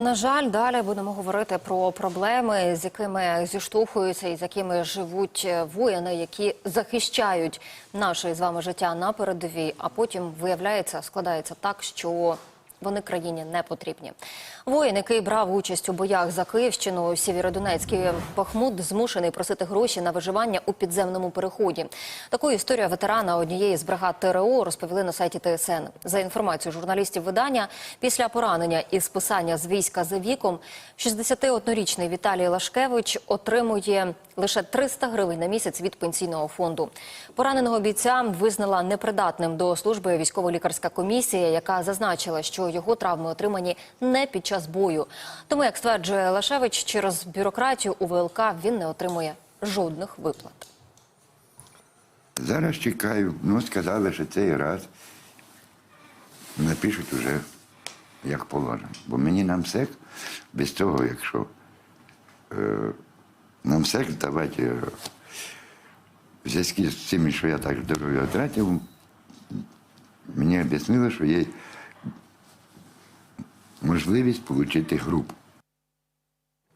На жаль, далі будемо говорити про проблеми, з якими зіштовхуються і з якими живуть е, воїни, які захищають наше з вами життя на передовій. А потім виявляється, складається так, що вони країні не потрібні. Воїн, який брав участь у боях за Київщину, Сєвєродонецький Бахмут, змушений просити гроші на виживання у підземному переході. Таку історію ветерана однієї з бригад ТРО розповіли на сайті ТСН. За інформацією журналістів видання, після поранення і списання з війська за віком, 61-річний Віталій Лашкевич отримує лише 300 гривень на місяць від пенсійного фонду. Пораненого бійця визнала непридатним до служби військово-лікарська комісія, яка зазначила, що його травми отримані не під час бою. Тому, як стверджує Лашевич, через бюрократію у ВЛК він не отримує жодних виплат. Зараз чекаю. Ну, сказали, що цей раз напишуть уже як положено. Бо мені нам всех без цього, якщо е, нам всех давати е, в зв'язку з цим, що я так здоров'я втратив, мені об'яснили, що є можливість отримати групу.